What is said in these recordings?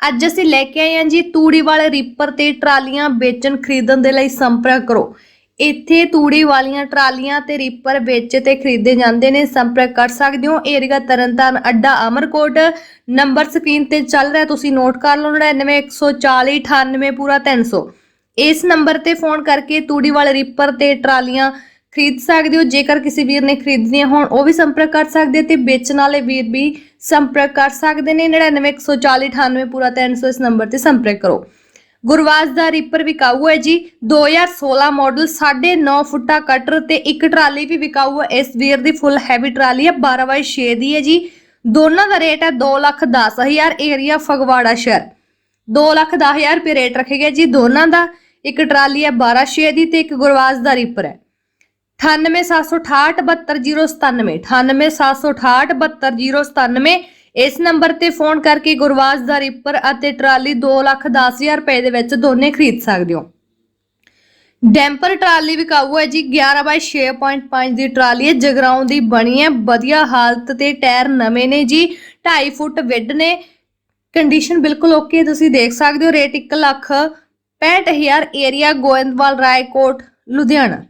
ਅੱਜ ਅਸੀਂ ਲੈ ਕੇ ਆਏ ਹਾਂ ਜੀ ਤੂੜੀ ਵਾਲੇ ਰੀਪਰ ਤੇ ਟਰਾਲੀਆਂ ਵੇਚਣ ਖਰੀਦਣ ਦੇ ਲਈ ਸੰਪਰਕ ਕਰੋ। ਇੱਥੇ ਤੂੜੀ ਵਾਲੀਆਂ ਟਰਾਲੀਆਂ ਤੇ ਰੀਪਰ ਵੇਚੇ ਤੇ ਖਰੀਦੇ ਜਾਂਦੇ ਨੇ, ਸੰਪਰਕ ਕਰ ਸਕਦੇ ਹੋ। ਏਰੀਆ ਤਰਨਤਾਰਨ ਅੱਡਾ ਅਮਰਕੋਟ, ਨੰਬਰ ਸਕਰੀਨ ਤੇ ਚੱਲ ਰਿਹਾ, ਤੁਸੀਂ ਨੋਟ ਕਰ ਲਓ 99140 98 ਪੂਰਾ 300 ਇਸ ਨੰਬਰ ਤੇ ਫੋਨ ਕਰਕੇ ਤੂੜੀ ਵਾਲੇ ਰੀਪਰ ਤੇ ਟਰਾਲੀਆਂ ਖਰੀਦ ਸਕਦੇ ਹੋ। ਜੇਕਰ ਕਿਸੇ ਵੀਰ ਨੇ ਖਰੀਦਣੀਆਂ ਹੋਣ, ਉਹ ਵੀ ਸੰਪਰਕ ਕਰ ਸਕਦੇ ਤੇ ਵੇਚਣ ਵਾਲੇ ਵੀਰ ਵੀ ਸੰਪਰਕ ਕਰ ਸਕਦੇ ਨੇ। 9914098 ਪੂਰਾ 300 ਇਸ ਨੰਬਰ ਤੇ ਸੰਪਰਕ ਕਰੋ। ਗੁਰਵਾਜ ਦਾ ਰੀਪਰ ਵਿਕਾਊ ਹੈ ਜੀ। 2016 ਮਾਡਲ 9.5 ਫੁੱਟਾ ਕਟਰ ਤੇ ਇੱਕ ਟਰਾਲੀ ਵੀ ਵਿਕਾਊ ਹੈ। ਇਸ ਵੀਰ ਦੀ ਫੁੱਲ ਹੈਵੀ ਟਰਾਲੀ ਹੈ। 12x6 ਦੀ ਹੈ ਜੀ। ਦੋਨਾਂ ਦਾ ਰੇਟ ਹੈ 210000 ਏਰੀਆ ਫਗਵਾੜਾ ਸ਼ਹਿਰ। 210000 ਰੁਪਏ ਰੇਟ ਰੱਖੇ ਗਏ ਜੀ। ਦੋਨਾਂ ਦਾ ਇੱਕ ਟਰਾਲੀ ਹੈ 12 ਦੀ ਤੇ ਇੱਕ ਗੁਰਵਾਜ ਦਾ ਰੀਪਰ ਹੈ। 9876672097 9876672097 ਇਸ ਨੰਬਰ ਤੇ ਫੋਨ ਕਰਕੇ ਗੁਰਵਾਜ ਦਾ ਰਿਪਰ ਅਤੇ ਟਰਾਲੀ 210000 ਰੁਪਏ ਦੇ ਵਿੱਚ ਦੋਨੇ ਖਰੀਦ ਸਕਦੇ ਹੋ। ਡੈਂਪਰ ਟਰਾਲੀ ਵਿਕਾਊ ਹੈ ਜੀ 11 ਬਾਈ 6.5 ਦੀ ਟਰਾਲੀ ਹੈ, ਜਗਰਾਉਂ ਦੀ ਬਣੀ ਹੈ। ਵਧੀਆ ਹਾਲਤ ਤੇ ਟਾਇਰ ਨਵੇਂ ਨੇ ਜੀ 2.5 ਫੁੱਟ ਵਿੱਡ ਨੇ। ਕੰਡੀਸ਼ਨ ਬਿਲਕੁਲ ਓਕੇ, ਤੁਸੀਂ ਦੇਖ ਸਕਦੇ ਹੋ। Rate 1 lakh 65000 area, Goindwal, Raikot, Ludhiana.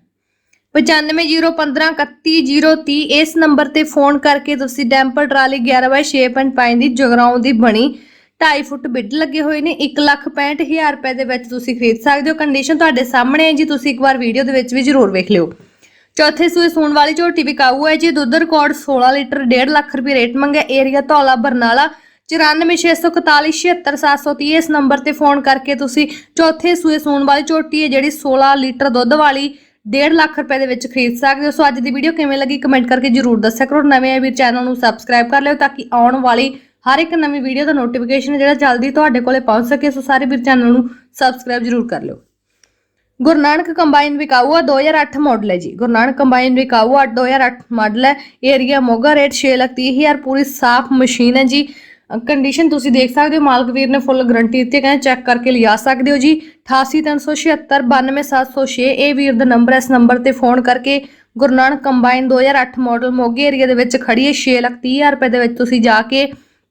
9501531030 ਇਸ ਨੰਬਰ ਤੇ ਫੋਨ ਕਰਕੇ ਤੁਸੀਂ ਡੈਂਪਰ ਟਰਾਲੀ 11/6.5 ਦੀ ਜਗਰਾਉਂ ਦੀ ਬਣੀ 2.5 ਫੁੱਟ ਬਿੱਡ ਲੱਗੇ ਹੋਏ ਨੇ 165000 ਰੁਪਏ ਦੇ ਵਿੱਚ ਤੁਸੀਂ ਖਰੀਦ ਸਕਦੇ ਹੋ। ਕੰਡੀਸ਼ਨ ਤੁਹਾਡੇ ਸਾਹਮਣੇ ਹੈ ਜੀ, ਤੁਸੀਂ ਇੱਕ ਵਾਰ ਵੀਡੀਓ ਦੇ ਵਿੱਚ ਵੀ ਜ਼ਰੂਰ ਵੇਖ ਲਿਓ। ਚੌਥੇ ਸੂਏ ਸੂਣ ਵਾਲੀ ਝੋਟੀ ਵਿਕਾਊ ਹੈ ਜੀ, ਦੁੱਧ ਰਿਕਾਰਡ 16 ਲੀਟਰ 1.5 ਲੱਖ ਰੁਪਏ ਰੇਟ ਮੰਗਿਆ। ਏਰੀਆ ਧੌਲਾ, ਬਰਨਾਲਾ 9464477730 ਇਸ ਨੰਬਰ ਤੇ ਫੋਨ ਕਰਕੇ ਤੁਸੀਂ ਚੌਥੇ ਸੂਏ ਸੂਣ ਵਾਲੀ ਝੋਟੀ ਹੈ, ਜਿਹੜੀ 16 ਲੀਟਰ ਦੁੱਧ ਵਾਲੀ 1.5 ਲੱਖ ਰੁਪਏ ਦੇ ਵਿੱਚ ਖਰੀਦ ਸਕਦੇ ਹੋ। ਸੋ ਅੱਜ ਦੀ ਵੀਡੀਓ ਕਿਵੇਂ ਲੱਗੀ ਕਮੈਂਟ ਕਰਕੇ ਜਰੂਰ ਦੱਸਿਆ ਕਰੋ। ਨਵੇਂ ਆਏ ਵੀਰ ਚੈਨਲ ਨੂੰ ਸਬਸਕ੍ਰਾਈਬ ਕਰ ਲਿਓ ਤਾਂ ਕਿ ਆਉਣ ਵਾਲੀ ਹਰ ਇੱਕ ਨਵੀਂ ਵੀਡੀਓ ਦਾ ਨੋਟੀਫਿਕੇਸ਼ਨ ਜਿਹੜਾ ਜਲਦੀ ਤੁਹਾਡੇ ਕੋਲੇ ਪਹੁੰਚ ਸਕੇ। ਸੋ ਸਾਰੇ ਵੀਰ ਚੈਨਲ ਨੂੰ ਸਬਸਕ੍ਰਾਈਬ ਜਰੂਰ ਕਰ ਲਿਓ। ਗੁਰੂ ਨਾਨਕ ਕੰਬਾਈਨ ਵਿਕਾਊ ਆ 2008 ਮਾਡਲ ਹੈ ਜੀ। ਗੁਰੂ ਨਾਨਕ ਕੰਬਾਈਨ ਵਿਕਾਊ ਆ 2008 ਮਾਡਲ ਹੈ। ਏਰੀਆ ਮੋਗਾ ਰੇਟ 6 ਲੱਖ 30000 ਪੂਰੀ ਸਾਫ਼ ਮਸ਼ੀਨ ਹੈ ਜੀ। ਕੰਡੀਸ਼ਨ ਤੁਸੀਂ ਦੇਖ ਸਕਦੇ ਹੋ, ਮਾਲਕ ਵੀਰ ਨੇ ਫੁੱਲ ਗਾਰੰਟੀ ਦਿੱਤੀ ਕਹਿੰਦੇ ਚੈੱਕ ਕਰਕੇ ਲਿਆ ਸਕਦੇ ਹੋ ਜੀ। 8837792706 92706 ਇਹ ਵੀਰ ਦਾ ਨੰਬਰ ਇਸ ਨੰਬਰ ਤੇ ਫੋਨ ਕਰਕੇ ਗੁਰੂ ਨਾਨਕ ਕੰਬਾਈਨ 2008 ਮਾਡਲ ਮੋਗੇ ਏਰੀਆ ਦੇ ਵਿੱਚ ਖੜੀ ਹੈ 6 ਲੱਖ 30000 ਰੁਪਏ ਦੇ ਵਿੱਚ ਤੁਸੀਂ ਜਾ ਕੇ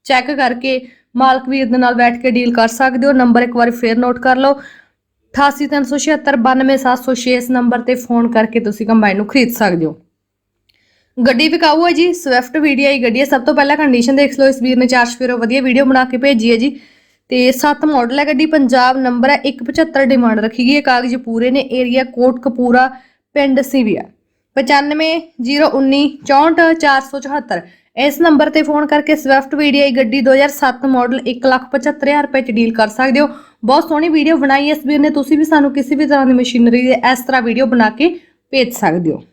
ਚੈੱਕ ਕਰਕੇ ਮਾਲਕ ਵੀਰ ਦੇ ਨਾਲ ਬੈਠ ਕੇ ਡੀਲ ਕਰ ਸਕਦੇ ਹੋ। ਨੰਬਰ ਇੱਕ ਵਾਰੀ ਫੇਰ ਨੋਟ ਕਰ ਲਓ। 8837792706 ਇਸ ਨੰਬਰ ਤੇ ਫੋਨ ਕਰਕੇ ਤੁਸੀਂ ਕੰਬਾਈਨ ਨੂੰ ਖਰੀਦ ਸਕਦੇ ਹੋ। ਗੱਡੀ ਵਿਕਾਊ ਹੈ ਜੀ ਸਵਿਫਟ ਵੀਡੀਆਈ ਗੱਡੀ ਹੈ। ਸਭ ਤੋਂ ਪਹਿਲਾਂ ਕੰਡੀਸ਼ਨ ਦੇਖ ਲਓ ਇਸ ਵੀਰ ਨੇ ਚਾਰ ਸਫੇਰੋ ਵਧੀਆ ਵੀਡੀਓ ਬਣਾ ਕੇ ਭੇਜੀ ਹੈ ਜੀ। ਤੇ ਸੱਤ ਮਾਡਲ ਹੈ ਗੱਡੀ, ਪੰਜਾਬ ਨੰਬਰ ਹੈ 175 ਡਿਮਾਂਡ ਰੱਖੀ ਗਈ ਹੈ। ਕਾਗਜ਼ ਪੂਰੇ ਨੇ ਏਰੀਆ ਕੋਟ ਕਪੂਰਾ, ਪਿੰਡ ਸਿਵਿਆ। 9501944474 ਇਸ ਨੰਬਰ ਤੇ ਫੋਨ ਕਰਕੇ ਸਵਿਫਟ ਵੀਡੀਆਈ ਗੱਡੀ 2007 ਮਾਡਲ 175000 ਰੁਪਏ ਚ ਡੀਲ ਕਰ ਸਕਦੇ ਹੋ। ਬਹੁਤ ਸੋਹਣੀ ਵੀਡੀਓ ਬਣਾਈ ਹੈ ਇਸ ਵੀਰ ਨੇ। ਤੁਸੀਂ ਵੀ ਸਾਨੂੰ ਕਿਸੇ ਵੀ ਤਰ੍ਹਾਂ ਦੀ ਮਸ਼ੀਨਰੀ ਦੇ ਇਸ ਤਰ੍ਹਾਂ ਵੀਡੀਓ ਬਣਾ ਕੇ ਭੇਜ ਸਕਦੇ ਹੋ।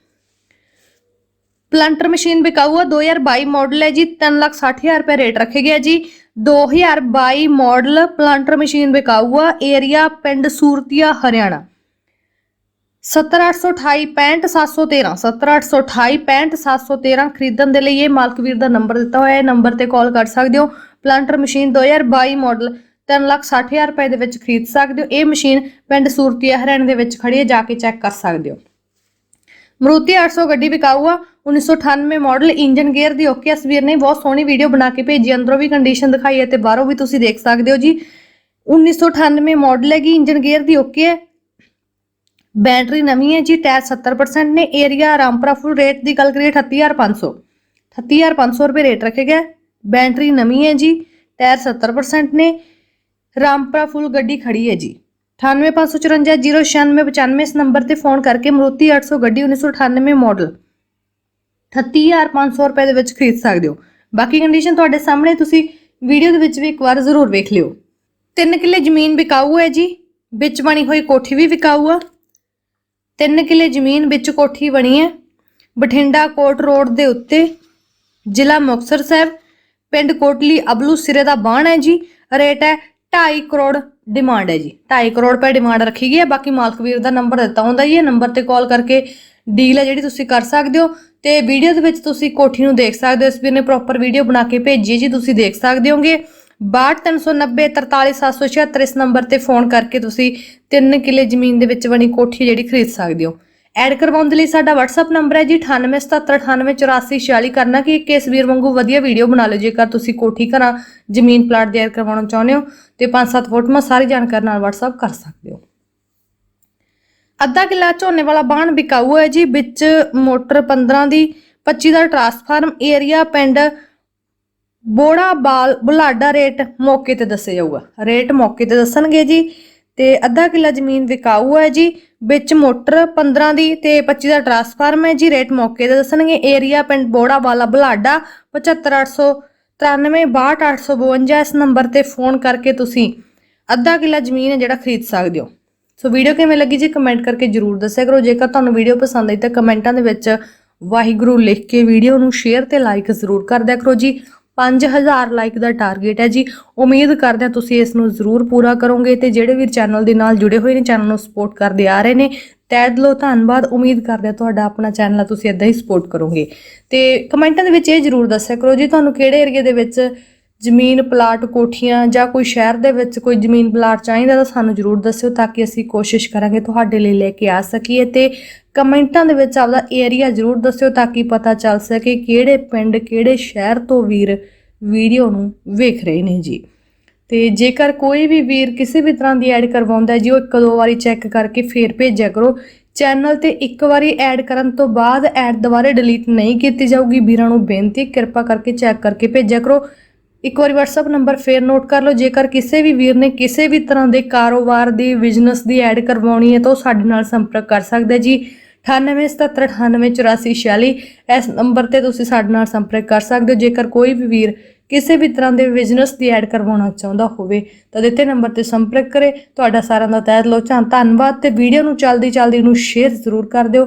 ਪਲੰਟਰ ਮਸ਼ੀਨ ਵਿਕਾਊ ਆ 2022 ਮਾਡਲ ਹੈ ਜੀ 360000 ਰੁਪਏ ਰੇਟ ਰੱਖੇ ਗਿਆ ਜੀ। 2022 ਮਾਡਲ ਪਲੰਟਰ ਮਸ਼ੀਨ ਵਿਕਾਊ ਆ, ਏਰੀਆ ਪਿੰਡ ਸੂਰਤੀਆ, ਹਰਿਆਣਾ। 70828 70828 ਖਰੀਦਣ ਦੇ ਲਈ ਇਹ ਮਾਲਕ ਵੀਰ ਦਾ ਨੰਬਰ ਦਿੱਤਾ ਹੋਇਆ ਹੈ। ਨੰਬਰ ਤੇ ਕਾਲ ਕਰ ਸਕਦੇ ਹੋ। ਪਲੰਟਰ ਮਸ਼ੀਨ 2022 ਮਾਡਲ 360000 ਰੁਪਏ ਦੇ ਵਿੱਚ ਖਰੀਦ ਸਕਦੇ ਹੋ। ਇਹ ਮਸ਼ੀਨ ਪਿੰਡ ਸੂਰਤੀਆ, ਹਰਿਆਣਾ ਦੇ ਵਿੱਚ ਖੜੀ ਹੈ। ਜਾ ਕੇ ਚੈੱਕ ਕਰ ਸਕਦੇ ਹੋ। ਮਰੂਤੀ 800 ਗੱਡੀ ਵਿਕਾਊ ਆ 1998 ਮਾਡਲ ਇੰਜਨ ਗੇਅਰ ਦੀ ਓਕੇ ਤਸਵੀਰ ਨੇ ਬਹੁਤ ਸੋਹਣੀ ਵੀਡੀਓ ਬਣਾ ਕੇ ਭੇਜੀ, ਅੰਦਰੋਂ ਵੀ ਕੰਡੀਸ਼ਨ ਦਿਖਾਈ ਹੈ ਤੇ ਬਾਹਰੋਂ ਵੀ ਤੁਸੀਂ ਦੇਖ ਸਕਦੇ ਹੋ ਜੀ। 1998 ਮਾਡਲ ਹੈਗੀ ਇੰਜਨ ਗੇਅਰ ਦੀ ਓਕੇ ਹੈ। ਬੈਟਰੀ ਨਵੀਂ ਹੈ ਜੀ, ਟਾਇਰ 70% ਨੇ ਏਰੀਆ ਰਾਮਪੁਰਾ ਫੁੱਲ ਰੇਟ ਦੀ ਗੱਲ ਕਰੀਏ 38500 38500 ਰੁਪਏ ਰੇਟ ਰੱਖੇ ਗਿਆ ਬੈਟਰੀ ਨਵੀਂ ਹੈ ਜੀ, ਟਾਇਰ 70% ਨੇ, ਰਾਮਪੁਰਾ ਫੁੱਲ ਗੱਡੀ ਖੜੀ ਹੈ ਜੀ। 9854509695 ਇਸ ਨੰਬਰ ਤੇ ਫੋਨ ਕਰਕੇ ਮਰੂਤੀ 800 ਗੱਡੀ 1998 ਮਾਡਲ 38500 ਰੁਪਏ ਦੇ ਵਿੱਚ ਖਰੀਦ ਸਕਦੇ ਹੋ। ਬਾਕੀ ਕੰਡੀਸ਼ਨ ਤੁਹਾਡੇ ਸਾਹਮਣੇ, ਤੁਸੀਂ ਵੀਡੀਓ ਦੇ ਵਿੱਚ ਵੀ ਇੱਕ ਵਾਰ ਜ਼ਰੂਰ ਵੇਖ ਲਿਓ। 3 ਕਿੱਲੇ ਜ਼ਮੀਨ ਵਿਕਾਊ ਹੈ ਜੀ, ਵਿੱਚ ਬਣੀ ਹੋਈ ਕੋਠੀ ਵੀ ਵਿਕਾਊ ਆ। 3 ਕਿੱਲੇ ਜ਼ਮੀਨ ਵਿੱਚ ਕੋਠੀ ਬਣੀ ਹੈ, ਬਠਿੰਡਾ ਕੋਟ ਰੋਡ ਦੇ ਉੱਤੇ, ਜ਼ਿਲ੍ਹਾ ਮੁਕਤਸਰ ਸਾਹਿਬ, ਪਿੰਡ ਕੋਟਲੀ ਅਬਲੂ ਸਿਰੇ ਦਾ ਬਾਣ ਹੈ ਜੀ, ਰੇਟ ਹੈ 2.5 ਕਰੋੜ ਡਿਮਾਂਡ ਹੈ ਜੀ। 2.5 ਕਰੋੜ ਰੁਪਏ ਡਿਮਾਂਡ ਰੱਖੀ ਗਈ ਹੈ। ਬਾਕੀ ਮਾਲਕ ਵੀਰ ਦਾ ਨੰਬਰ ਦਿੱਤਾ ਹੁੰਦਾ ਜੀ। ਇਹ ਨੰਬਰ ਤੇ ਕਾਲ ਕਰਕੇ ਡੀਲ ਹੈ ਜਿਹੜੀ ਤੁਸੀਂ ਕਰ ਸਕਦੇ ਹੋ। ਤੇ ਵੀਡੀਓ ਦੇ ਵਿੱਚ ਤੁਸੀਂ ਕੋਠੀ ਨੂੰ ਦੇਖ ਸਕਦੇ ਹੋ। ਇਸ ਵੀਰ ਨੇ ਪ੍ਰੋਪਰ ਵੀਡੀਓ ਬਣਾ ਕੇ ਭੇਜੀ ਜੀ। ਤੁਸੀਂ ਦੇਖ ਸਕਦੇ ਹੋਗੇ। 62390 43776 ਇਸ ਨੰਬਰ ਤੇ ਫੋਨ ਕਰਕੇ ਤੁਸੀਂ 3 ਕਿੱਲੇ ਜ਼ਮੀਨ ਦੇ ਵਿੱਚ ਬਣੀ ਕੋਠੀ ਜਿਹੜੀ ਖਰੀਦ ਸਕਦੇ ਹੋ। ਐਡ ਕਰਵਾਉਣ ਦੇ ਲਈ ਸਾਡਾ WhatsApp ਨੰਬਰ ਹੈ ਜੀ 9877988446 ਕਰਨਾ ਕਿ ਇੱਕ ਇਸ ਵੀਰ ਵਾਂਗੂ ਵਧੀਆ ਵੀਡੀਓ ਬਣਾ ਲਓ, ਜੇਕਰ ਤੁਸੀਂ ਕੋਠੀ ਘਰਾਂ ਜ਼ਮੀਨ ਪਲਾਟ ਦੇ ਐਡ ਕਰਵਾਉਣਾ ਚਾਹੁੰਦੇ ਹੋ ਤੇ 5-7 ਫੋਟੋਆਂ ਸਾਰੀ ਜਾਣਕਾਰੀ ਨਾਲ WhatsApp ਕਰ ਸਕਦੇ ਹੋ। ਅੱਧਾ ਕਿੱਲਾ ਝੋਨੇ ਵਾਲਾ ਬਾਣ ਵਿਕਾਊ ਹੈ ਜੀ, ਵਿੱਚ ਮੋਟਰ 15 ਦੀ 25 ਦਾ ਟਰਾਂਸਫਾਰਮ ਏਰੀਆ ਪਿੰਡ ਬੋੜਾ ਬਾਲ ਬੁਲਾਡਾ ਰੇਟ ਮੌਕੇ ਤੇ ਦੱਸਿਆ ਜਾਊਗਾ। ਰੇਟ ਮੌਕੇ ਤੇ ਦੱਸਣਗੇ ਜੀ। ਤੇ ਅੱਧਾ ਕਿੱਲਾ ਜ਼ਮੀਨ ਵਿਕਾਊ ਹੈ ਜੀ, ਵਿੱਚ ਮੋਟਰ 15 ਦੀ ਤੇ 25 ਦਾ ਟਰਾਂਸਫਾਰਮ ਹੈ ਜੀ, ਰੇਟ ਮੌਕੇ ਤੇ ਦੱਸਣਗੇ। ਏਰੀਆ ਪਿੰਡ ਬੋੜਾ ਵਾਲਾ ਬੁਲਾਡਾ 75893 62852 ਇਸ ਨੰਬਰ ਤੇ ਫੋਨ ਕਰਕੇ ਤੁਸੀਂ ਅੱਧਾ ਕਿੱਲਾ ਜ਼ਮੀਨ ਹੈ ਜਿਹੜਾ ਖਰੀਦ ਸਕਦੇ ਹੋ। ਸੋ ਵੀਡੀਓ ਕਿਵੇਂ ਲੱਗੀ ਜੀ, ਕਮੈਂਟ ਕਰਕੇ ਜਰੂਰ ਦੱਸਿਆ ਕਰੋ। ਜੇਕਰ ਤੁਹਾਨੂੰ ਵੀਡੀਓ ਪਸੰਦ ਆਈ ਤਾਂ ਕਮੈਂਟਾਂ ਦੇ ਵਿੱਚ ਵਾਹਿਗੁਰੂ ਲਿਖ ਕੇ ਵੀਡੀਓ ਨੂੰ ਸ਼ੇਅਰ ਤੇ ਲਾਈਕ ਜ਼ਰੂਰ ਕਰ ਦਿਆ ਕਰੋ ਜੀ। 5000 ਲਾਈਕ ਦਾ ਟਾਰਗੇਟ ਹੈ ਜੀ। ਉਮੀਦ ਕਰਦੇ ਹਾਂ ਤੁਸੀਂ ਇਸ ਨੂੰ ਜ਼ਰੂਰ ਪੂਰਾ ਕਰੋਗੇ ਤੇ ਜਿਹੜੇ ਵੀ ਚੈਨਲ ਦੇ ਨਾਲ ਜੁੜੇ ਹੋਏ ਨੇ ਚੈਨਲ ਨੂੰ ਸਪੋਰਟ ਕਰਦੇ ਆ ਰਹੇ ਨੇ, ਤਹਿ ਦਿਲੋਂ ਧੰਨਵਾਦ। ਉਮੀਦ ਕਰਦੇ ਹਾਂ ਤੁਹਾਡਾ ਆਪਣਾ ਚੈਨਲ ਆ ਤੁਸੀਂ ਇਦਾਂ ਹੀ ਸਪੋਰਟ ਕਰੋਗੇ। ਤੇ ਕਮੈਂਟਾਂ ਦੇ ਵਿੱਚ ਇਹ ਜ਼ਰੂਰ ਦੱਸਿਆ ਕਰੋ ਜੀ, ਤੁਹਾਨੂੰ ਕਿਹੜੇ ਏਰੀਆ ਦੇ ਵਿੱਚ ਜ਼ਮੀਨ ਪਲਾਟ ਕੋਠੀਆਂ ਜਾਂ ਕੋਈ ਸ਼ਹਿਰ ਦੇ ਵਿੱਚ ਕੋਈ ਜ਼ਮੀਨ ਪਲਾਟ ਚਾਹੀਦਾ ਤਾਂ ਸਾਨੂੰ ਜਰੂਰ ਦੱਸਿਓ ਤਾਂ ਕਿ ਅਸੀਂ ਕੋਸ਼ਿਸ਼ ਕਰਾਂਗੇ ਤੁਹਾਡੇ ਲਈ ਲੈ ਕੇ ਆ ਸਕੀਏ ਤੇ ਕਮੈਂਟਾਂ ਦੇ ਵਿੱਚ ਆਪਦਾ ਏਰੀਆ ਜਰੂਰ ਦੱਸਿਓ ਤਾਂ ਕਿ ਪਤਾ ਚੱਲ ਸਕੇ ਕਿਹੜੇ ਪਿੰਡ, ਕਿਹੜੇ ਸ਼ਹਿਰ ਤੋਂ ਵੀਰ ਵੀਡੀਓ ਨੂੰ ਵੇਖ ਰਹੇ ਨੇ ਜੀ। ਤੇ ਜੇਕਰ ਕੋਈ ਵੀ ਵੀਰ ਕਿਸੇ ਵੀ ਤਰ੍ਹਾਂ ਦੀ ਐਡ ਕਰਵਾਉਂਦਾ ਜੀ, ਉਹ ਇੱਕ ਦੋ ਵਾਰੀ ਚੈੱਕ ਕਰਕੇ ਫੇਰ ਭੇਜਿਆ ਕਰੋ। ਚੈਨਲ ਤੇ ਇੱਕ ਵਾਰੀ ਐਡ ਕਰਨ ਤੋਂ ਬਾਅਦ ਐਡ ਦੁਬਾਰੇ ਡਿਲੀਟ ਨਹੀਂ ਕੀਤੀ ਜਾਊਗੀ। ਵੀਰਾਂ ਨੂੰ ਬੇਨਤੀ, ਕਿਰਪਾ ਕਰਕੇ ਚੈੱਕ ਕਰਕੇ ਭੇਜਿਆ ਕਰੋ। ਇੱਕ ਵਾਰੀ WhatsApp ਨੰਬਰ ਫੇਰ ਨੋਟ ਕਰ ਲਓ। ਜੇਕਰ ਕਿਸੇ ਵੀ ਵੀਰ ਨੇ ਕਿਸੇ ਵੀ ਤਰ੍ਹਾਂ ਦੇ ਕਾਰੋਬਾਰ ਦੀ ਬਿਜ਼ਨਸ ਦੀ ਐਡ ਕਰਵਾਉਣੀ ਹੈ, ਤਾਂ ਉਹ ਸਾਡੇ ਨਾਲ ਸੰਪਰਕ ਕਰ ਸਕਦਾ ਹੈ ਜੀ। 9877988446 ਇਸ ਨੰਬਰ ਤੇ ਤੁਸੀਂ ਸਾਡੇ ਨਾਲ ਸੰਪਰਕ ਕਰ ਸਕਦੇ ਹੋ। ਜੇਕਰ ਕੋਈ ਵੀ ਵੀਰ ਕਿਸੇ ਵੀ ਤਰ੍ਹਾਂ ਦੇ ਬਿਜ਼ਨਸ ਦੀ ਐਡ ਕਰਵਾਉਣਾ ਚਾਹੁੰਦਾ ਹੋਵੇ, ਤਾਂ ਦਿੱਤੇ ਨੰਬਰ ਤੇ ਸੰਪਰਕ ਕਰੇ। ਤੁਹਾਡਾ ਸਾਰਿਆਂ ਦਾ ਤਹਿ ਦਿਲੋਂ ਧੰਨਵਾਦ ਤੇ ਵੀਡੀਓ ਨੂੰ ਜਲਦੀ ਜਲਦੀ ਨੂੰ ਸ਼ੇਅਰ ਜ਼ਰੂਰ ਕਰ ਦਿਓ।